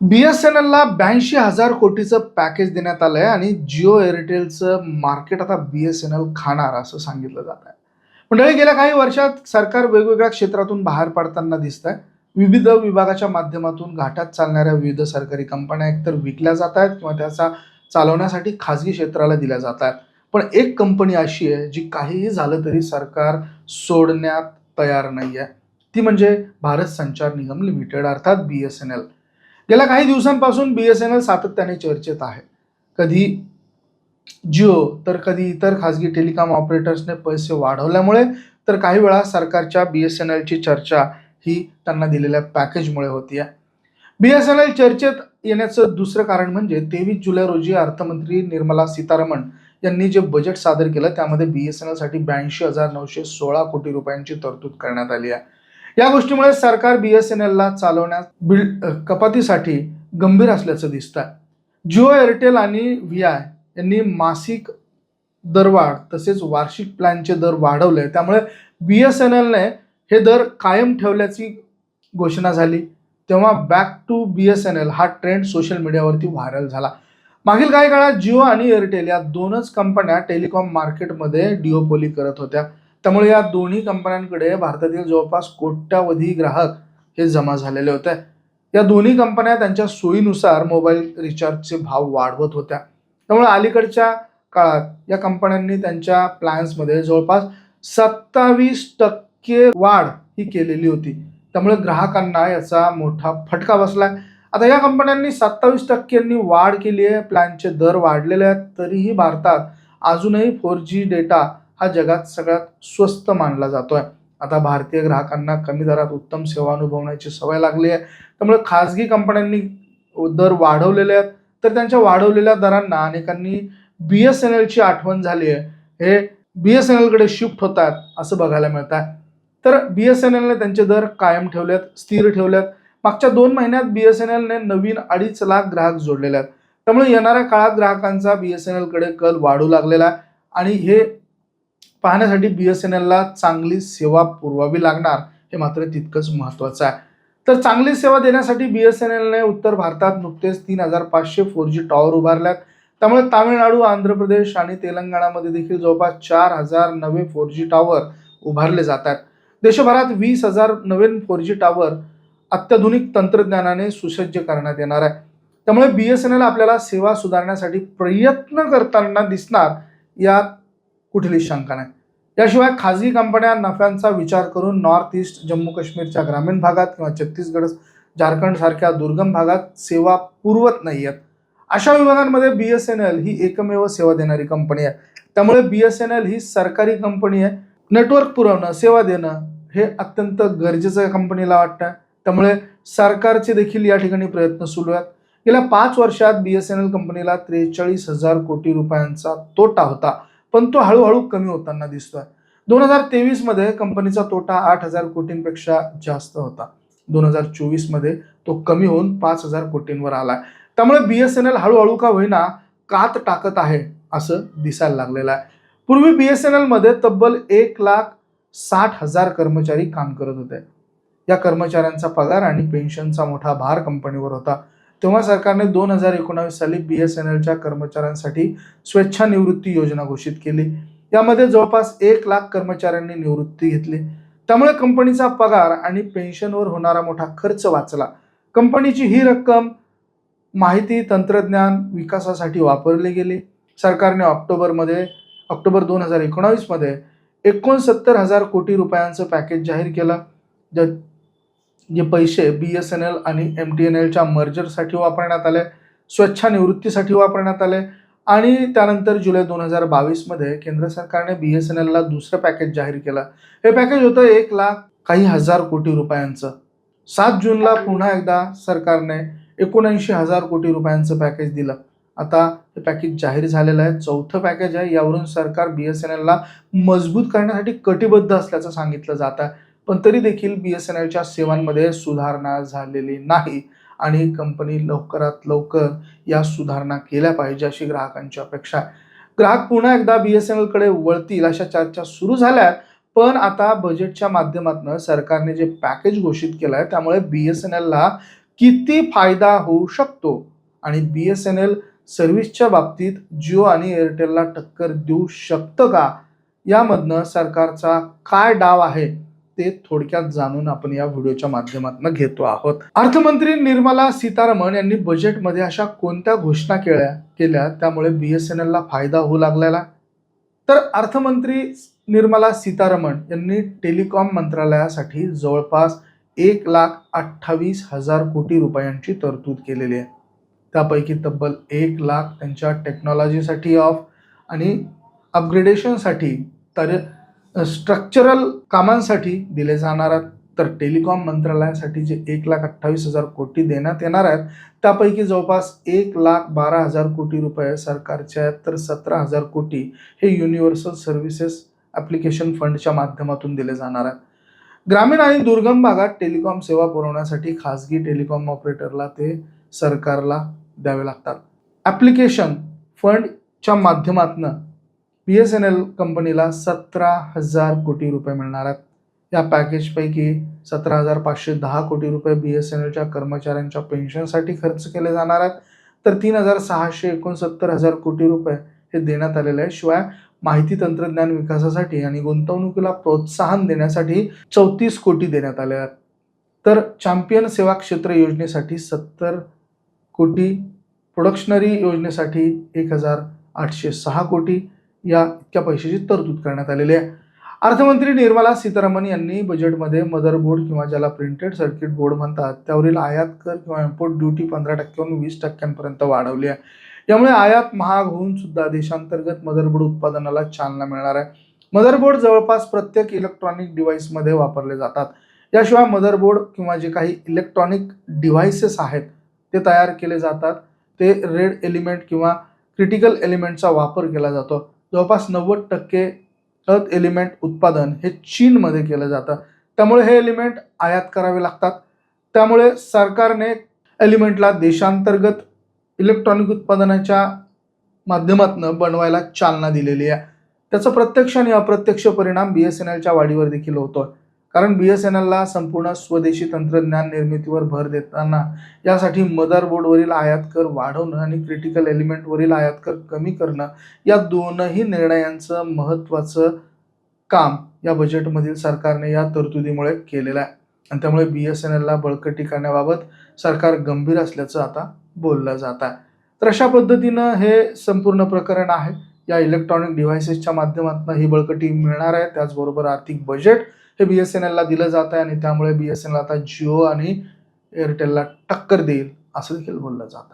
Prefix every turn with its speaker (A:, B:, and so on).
A: बी S N एलला ब्याऐंशी हजार कोटीचं package देण्यात आलंय आणि जिओ एअरटेलचं मार्केट आता बी एस एन एल खाणार असं सांगितलं जात आहे. मंडळी गेल्या काही वर्षात सरकार वेगवेगळ्या क्षेत्रातून बाहेर पडताना दिसत आहे विविध विभागाच्या माध्यमातून घाटात चालणाऱ्या विविध सरकारी कंपन्या एकतर विकल्या जात आहेत किंवा त्याचा चालवण्यासाठी खाजगी क्षेत्राला दिल्या जात आहेत. पण एक कंपनी अशी आहे जी काहीही झालं तरी सरकार सोडण्यात तयार नाही आहे ती म्हणजे भारत संचार निगम लिमिटेड अर्थात बी एस एन एल गेल्या काही दिवसांपासून बी एस एन एल सातत्याने चर्चेत आहे. कधी जिओ तर कधी इतर खाजगी टेलिकॉम ऑपरेटर्सने पैसे वाढवल्यामुळे तर काही वेळा सरकारच्या बी एस एन एलची चर्चा ही त्यांना दिलेल्या पॅकेजमुळे होती आहे बी एस एन एल चर्चेत येण्याचं दुसरं कारण म्हणजे तेवीस जुलै रोजी अर्थमंत्री निर्मला सीतारामन यांनी जे बजेट सादर केलं त्यामध्ये बी एस एन एलसाठी ब्याऐंशी हजार नऊशे सोळा कोटी रुपयांची तरतूद करण्यात आली आहे. या गोष्टीमुळे सरकार बी एस एन एलला चालवण्यात बिल कपातीसाठी गंभीर असल्याचं दिसतं जिओ एअरटेल आणि व्ही आय यांनी मासिक दरवाढ तसेच वार्षिक प्लॅनचे दर वाढवले. त्यामुळे बी एस एन एलने हे दर कायम ठेवल्याची घोषणा झाली. तेव्हा back to B S N L हा ट्रेंड सोशल मीडियावरती व्हायरल झाला. मागील काही काळात जिओ आणि एअरटेल या दोनच कंपन्या टेलिकॉम मार्केटमध्ये डिओपोली करत होत्या. त्यामुळे या दोन्ही कंपन्यांकडे भारतातील जवळपास कोट्यावधी ग्राहक हे जमा झालेले होते. या दोन्ही कंपन्या त्यांच्या सोयीनुसार मोबाईल रिचार्जचे भाव वाढवत होत्या. त्यामुळे अलीकडच्या काळात या कंपन्यांनी त्यांच्या प्लॅन्समध्ये जवळपास सत्तावीस टक्के वाढ ही केलेली होती. त्यामुळे ग्राहकांना याचा मोठा फटका बसलाय. आता या कंपन्यांनी सत्तावीस टक्क्यांनी वाढ केली आहे. प्लॅनचे दर वाढलेले आहेत. तरीही भारतात अजूनही फोर जी डेटा हा जगात सगळ्यात स्वस्त मानला जातो आहे आता भारतीय ग्राहकांना कमी दरात उत्तम सेवा अनुभवण्याची सवय लागली आहे. त्यामुळे खाजगी कंपन्यांनी दर वाढवलेले आहेत. तर त्यांच्या वाढवलेल्या दरांना अनेकांनी बी एस एन एलची आठवण झाली आहे. हे बी एस एन एलकडे शिफ्ट होत आहेत असं बघायला मिळत आहे. तर बी एस एन एलने त्यांचे दर कायम ठेवलेत स्थिर ठेवलेत मागच्या दोन महिन्यात बी एस एन एलने नवीन अडीच लाख ग्राहक जोडलेले आहेत. त्यामुळे येणाऱ्या काळात ग्राहकांचा बी एस एन एलकडे कल वाढू लागलेला आहे. आणि हे पाहण्यासाठी बी एस एन एलला चांगली सेवा पुरवावी लागणार हे मात्र तितकंच महत्त्वाचं आहे. तर चांगली सेवा देण्यासाठी बी एस एन एलने उत्तर भारतात नुकतेच तीन हजार पाचशे फोर जी टॉवर उभारल्यात. त्यामुळे तामिळनाडू आंध्र प्रदेश आणि तेलंगणामध्ये देखील जवळपास चार हजार नवे फोर जी टॉवर उभारले जात आहेत. देशभरात वीस हजार नवीन फोर जी टॉवर अत्याधुनिक तंत्रज्ञानाने सुसज्ज करण्यात येणार आहे. त्यामुळे बी एस एन एल आपल्याला सेवा सुधारण्यासाठी प्रयत्न करताना दिसणार यात कुठलीच शंका नाही. याशिवाय खाजगी कंपन्या नफ्यांचा विचार करून नॉर्थ ईस्ट जम्मू काश्मीरच्या ग्रामीण भागात किंवा छत्तीसगड झारखंडसारख्या दुर्गम भागात सेवा पुरवत नाही आहेत. अशा विभागांमध्ये बी एस एन एल ही एकमेव सेवा देणारी कंपनी आहे. त्यामुळे बी एस एन एल ही सरकारी कंपनी आहे. नेटवर्क पुरवणं सेवा देणं हे अत्यंत गरजेचं कंपनीला वाटतं त्यामुळे सरकारचे देखील या ठिकाणी प्रयत्न सुरू आहेत. गेल्या पाच वर्षात बी एस एन एल कंपनीला त्रेचाळीस हजार कोटी रुपयांचा तोटा होता. पण तो हळूहळू कमी होताना दिसतोय. दोन हजार तेवीसमध्ये कंपनीचा तोटा आठ हजार कोटींपेक्षा जास्त होता. दोन हजार चोवीसमध्ये तो कमी होऊन पाच हजार कोटींवर आलाय. त्यामुळे बी एस एन एल हळूहळू का होईना कात टाकत आहे असं दिसायला लागलेलं आहे. पूर्वी बी एस एन एलमध्ये तब्बल एक लाख साठ हजार कर्मचारी काम करत होते. या कर्मचाऱ्यांचा पगार आणि पेन्शनचा मोठा भार कंपनीवर होता. तेव्हा सरकारने दोन हजार एकोणावीस साली बी एस एन एलच्या कर्मचाऱ्यांसाठी स्वेच्छानिवृत्ती योजना घोषित केली. यामध्ये जवळपास एक लाख कर्मचाऱ्यांनी निवृत्ती घेतली. त्यामुळे कंपनीचा पगार आणि पेन्शनवर होणारा मोठा खर्च वाचला. कंपनीची ही रक्कम माहिती तंत्रज्ञान विकासासाठी वापरली गेली. सरकारने ऑक्टोबरमध्ये ऑक्टोबर दोन हजार एकोणावीसमध्ये एकोणसत्तर हजार कोटी रुपयांचं पॅकेज जाहीर केलं. ज जे पैसे बी एस एन एल आणि एम टी एन एलच्या मर्जरसाठी वापरण्यात आले स्वच्छानिवृत्तीसाठी वापरण्यात आले आणि त्यानंतर जुलै दोन हजार बावीसमध्ये केंद्र सरकारने बी एस एन एलला दुसरं पॅकेज जाहीर केलं. हे पॅकेज होतं एक लाख काही हजार कोटी रुपयांचं. सात जूनला पुन्हा एकदा सरकारने एकोणऐंशी हजार कोटी रुपयांचं पॅकेज दिलं. आता हे पॅकेज जाहीर झालेलं आहे. चौथं पॅकेज आहे. यावरून सरकार बी एस एन एलला मजबूत करण्यासाठी कटिबद्ध असल्याचं सांगितलं जात आहे. पण तरी देखील बी एस एन एलच्या सेवांमध्ये सुधारणा झालेली नाही. आणि कंपनी लवकरात लवकर या सुधारणा केल्या पाहिजे अशी ग्राहकांची अपेक्षा आहे. ग्राहक पुन्हा एकदा बी एस एन एलकडे वळतील अशा चर्चा सुरू झाल्या पण आता बजेटच्या माध्यमातून सरकारने जे पॅकेज घोषित केलं आहे त्यामुळे बी एस एन एलला किती फायदा होऊ शकतो? आणि बी एस एन एल सर्व्हिसच्या बाबतीत जिओ आणि एअरटेलला टक्कर देऊ शकतं का? यामधनं सरकारचा काय डाव आहे? ते थोडक्यात जाणून आपण या व्हिडिओच्या माध्यमातून घेतो आहोत. अर्थमंत्री निर्मला सीतारामन यांनी बजेटमध्ये अशा कोणत्या घोषणा केल्या केल्या? त्यामुळे बी एस एन एलला फायदा होऊ लागलेला. तर अर्थमंत्री निर्मला सीतारामन यांनी टेलिकॉम मंत्रालयासाठी जवळपास एक लाख अठ्ठावीस हजार कोटी रुपयांची तरतूद केलेली आहे. त्यापैकी तब्बल एक लाख त्यांच्या टेक्नॉलॉजीसाठी ऑफ आणि अपग्रेडेशनसाठी तर स्ट्रक्चरल कामांसाठी दिले जाणार आहेत. तर टेलिकॉम मंत्रालयासाठी जे एक लाख अठ्ठावीस हजार कोटी देण्यात येणार आहेत त्यापैकी जवळपास एक लाख बारा हजार कोटी रुपये सरकारच्या आहेत. तर सतरा हजार कोटी हे युनिव्हर्सल सर्व्हिसेस ॲप्लिकेशन फंडच्या माध्यमातून दिले जाणार आहेत. ग्रामीण आणि दुर्गम भागात टेलिकॉम सेवा पुरवण्यासाठी खाजगी टेलिकॉम ऑपरेटरला ते सरकारला द्यावे लागतात. ॲप्लिकेशन फंडच्या माध्यमातून बी एस एन एल कंपनीला सतरा हजार कोटी रुपये मिळणार आहेत. या पॅकेजपैकी सतरा हजार पाचशे दहा कोटी रुपये बी एस एन एलच्या कर्मचाऱ्यांच्या पेन्शनसाठी खर्च केले जाणार आहेत. तर तीन हजार सहाशे एकोणसत्तर हजार कोटी रुपये हे देण्यात आलेले आहे शिवाय माहिती तंत्रज्ञान विकासासाठी आणि गुंतवणुकीला प्रोत्साहन देण्यासाठी चौतीस कोटी देण्यात आले आहेत. तर चॅम्पियन सेवा क्षेत्र योजनेसाठी सत्तर कोटी प्रोडक्शनरी योजनेसाठी एक हजार आठशे सहा कोटी या इतक्या पैशाची तरतूद करण्यात आलेली आहे. अर्थमंत्री निर्मला सीतारामन यांनी बजेटमध्ये मदरबोर्ड किंवा ज्याला प्रिंटेड सर्किट बोर्ड म्हणतात त्यावरील आयात कर किंवा इम्पोर्ट ड्युटी पंधरा टक्क्याहून वीस टक्क्यांपर्यंत वाढवली आहे. यामुळे आयात महाग होऊन सुद्धा देशांतर्गत मदरबोर्ड उत्पादनाला चालना मिळणार आहे. मदरबोर्ड जवळपास प्रत्येक इलेक्ट्रॉनिक डिव्हाइसमध्ये वापरले जातात. याशिवाय मदरबोर्ड किंवा जे काही इलेक्ट्रॉनिक डिव्हाइसेस आहेत ते तयार केले जातात. ते रेड एलिमेंट किंवा क्रिटिकल एलिमेंटचा वापर केला जातो. जवळपास नव्वद टक्के अर्थ एलिमेंट उत्पादन हे चीनमध्ये केलं जातं. त्यामुळे हे एलिमेंट आयात करावे लागतात. त्यामुळे सरकारने एलिमेंटला देशांतर्गत इलेक्ट्रॉनिक उत्पादनाच्या माध्यमातून बनवायला चालना दिलेली आहे. त्याचा प्रत्यक्ष आणि अप्रत्यक्ष परिणाम बी एस एन एलच्या वाढीवर देखील होतोय. कारण बी एस एन एलला संपूर्ण स्वदेशी तंत्रज्ञान निर्मितीवर भर देताना यासाठी मदरबोर्डवरील आयात कर वाढवणं आणि क्रिटिकल एलिमेंटवरील आयात कर कमी करणं या दोनही निर्णयांचं महत्त्वाचं काम या बजेटमधील सरकारने या तरतुदीमुळे केलेलं आहे. आणि त्यामुळे बी एस एन एलला बळकटी करण्याबाबत सरकार गंभीर असल्याचं आता बोललं जात आहे. तर अशा पद्धतीनं हे संपूर्ण प्रकरण आहे. या इलेक्ट्रॉनिक डिव्हायसेसच्या माध्यमातून ही बळकटी मिळणार आहे. त्याचबरोबर आर्थिक बजेट हे बी एस एन एलला दिलं जात आहे आणि त्यामुळे बी एस एन एल आता जिओ आणि एअरटेलला टक्कर देईल असं देखील बोललं जातं